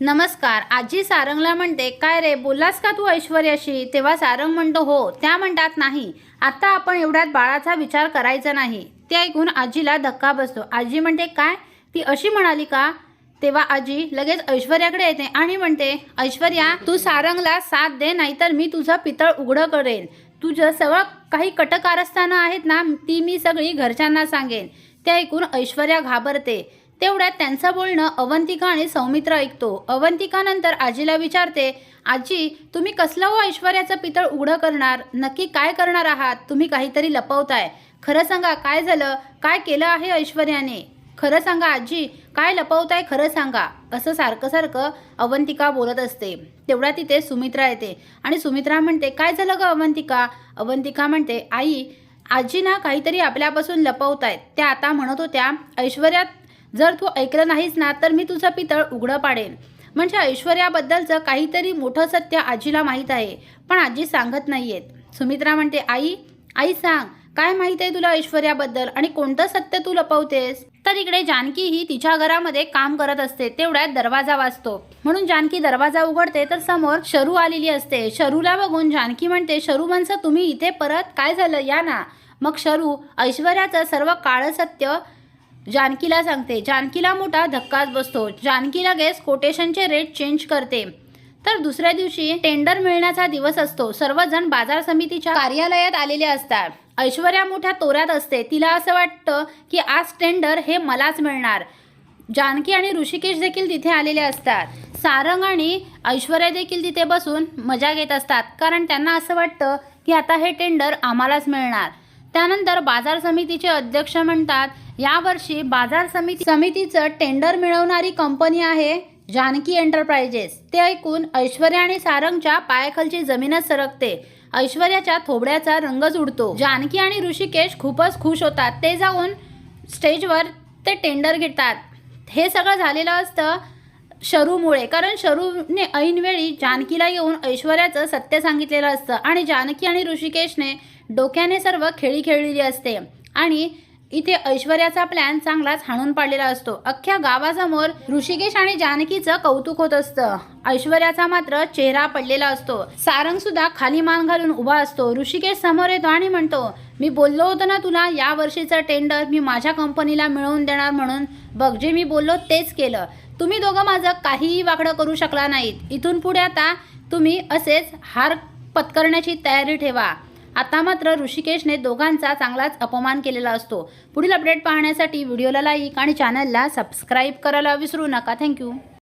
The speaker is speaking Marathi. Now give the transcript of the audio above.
नमस्कार आजी सारंगला म्हणते काय रे बोललास का तू ऐश्वर्याशी? तेव्हा सारंग म्हणतो हो त्या म्हणतात नाही. आता आपण एवढ्यात बाळाचा विचार करायचा नाही. ते ऐकून आजीला धक्का बसतो. आजी म्हणते काय? ती अशी म्हणाली का? तेव्हा आजी लगेच ऐश्वर्याकडे येते आणि म्हणते ऐश्वर्या तू सारंगला साथ दे नाहीतर मी तुझं पितळ उघडं करेन. तुझं सगळं काही कटकारस्थानं आहेत ना ती मी सगळी घरच्यांना सांगेन. ते ऐकून ऐश्वर्या घाबरते. तेवढ्यात त्यांचं बोलणं अवंतिका आणि सौमित्र ऐकतो. अवंतिकानंतर आजीला विचारते आजी तुम्ही कसलं हो ऐश्वर्याचं पितळ उघडं करणार? नक्की काय करणार आहात? तुम्ही काहीतरी लपवताय. खरं सांगा काय झालं? काय केलं आहे ऐश्वर्याने? खरं सांगा आजी काय लपवताय खरं सांगा. असं सारखं सारखं अवंतिका बोलत असते. तेवढ्या तिथे सुमित्रा येते आणि सुमित्रा म्हणते काय झालं ग अवंतिका? अवंतिका म्हणते आई आजी ना काहीतरी आपल्यापासून लपवतायत. त्या आता म्हणत होत्या ऐश्वर्यात जर तू ऐकलं नाहीस ना तर मी तुझं पितळ उघडं पाडेन. म्हणजे ऐश्वर्याबद्दलचं काहीतरी मोठं सत्य आजीला माहीत आहे पण आजी सांगत नाही आहेत सुमित्रा म्हणते आई आई सांग काय माहीत आहे तुला ऐश्वर्याबद्दल आणि कोणतं सत्य तू लपवतेस? तर इकडे जानकी ही तिच्या घरामध्ये काम करत असते तेवढ्यात दरवाजा वाजतो. म्हणून जानकी दरवाजा उघडते तर समोर शरू आलेली असते. शरूला बघून जानकी म्हणते शरू माणसं तुम्ही इथे परत काय झालं? या ना. मग शरू ऐश्वर्याचं सर्व काळं सत्य जानकीला सांगते. जानकीला मोठा धक्काच बसतो. जानकी लगेच कोटेशनचे रेट चेंज करते. तर दुसऱ्या दिवशी टेंडर मिळण्याचा दिवस असतो. सर्वजण बाजार समितीच्या कार्यालयात आलेले असतात. ऐश्वर्या मोठ्या तोऱ्यात असते. तिला असं वाटतं की आज टेंडर हे मलाच मिळणार. जानकी आणि ऋषिकेश देखील तिथे आलेले असतात. सारंग आणि ऐश्वर्या देखील तिथे बसून मजा घेत असतात. कारण त्यांना असं वाटतं की आता हे टेंडर आम्हालाच मिळणार. त्यानंतर बाजार समितीचे अध्यक्ष म्हणतात यावर्षी बाजार समिती समितीचं टेंडर मिळवणारी कंपनी आहे जानकी एंटरप्राइजेस. ते ऐकून ऐश्वर्या आणि सारंगच्या पायाखालची जमीनच सरकते. ऐश्वर्याच्या थोबड्याचा रंगच उडतो जानकी आणि ऋषिकेश खूपच खुश होतात. ते जाऊन स्टेजवर ते टेंडर घेतात. हे सगळं झालेलं असतं शरूमुळे. कारण शरूने ऐनवेळी जानकीला येऊन ऐश्वर्याचं सत्य सांगितलेलं असतं आणि जानकी आणि ऋषिकेशने डोक्याने सर्व खेळी खेळलेली असते. आणि इथे ऐश्वर्याचा प्लॅन चांगलाच हाणून पाडलेला असतो. अख्ख्या गावासमोर ऋषिकेश आणि जानकीचं कौतुक होत असतं. ऐश्वर्याचा मात्र चेहरा पडलेला असतो. सारंग सुद्धा खाली मान घालून उभा असतो. ऋषिकेश समोर येतो आणि म्हणतो मी बोललो होतो ना तुला या वर्षीचं टेंडर मी माझ्या कंपनीला मिळवून देणार म्हणून. बघ जे मी बोललो तेच केलं. तुम्ही दोघं माझं काहीही वाकडं करू शकला नाहीत. इथून पुढे आता तुम्ही असेच हार पत्करण्याची तयारी ठेवा. आता मात्र ऋषिकेशने दोघांचा चांगलाच अपमान केलेला असतो. पुढील अपडेट पाहण्यासाठी व्हिडिओला लाईक आणि चॅनलला सबस्क्राईब करायला विसरू नका. थँक्यू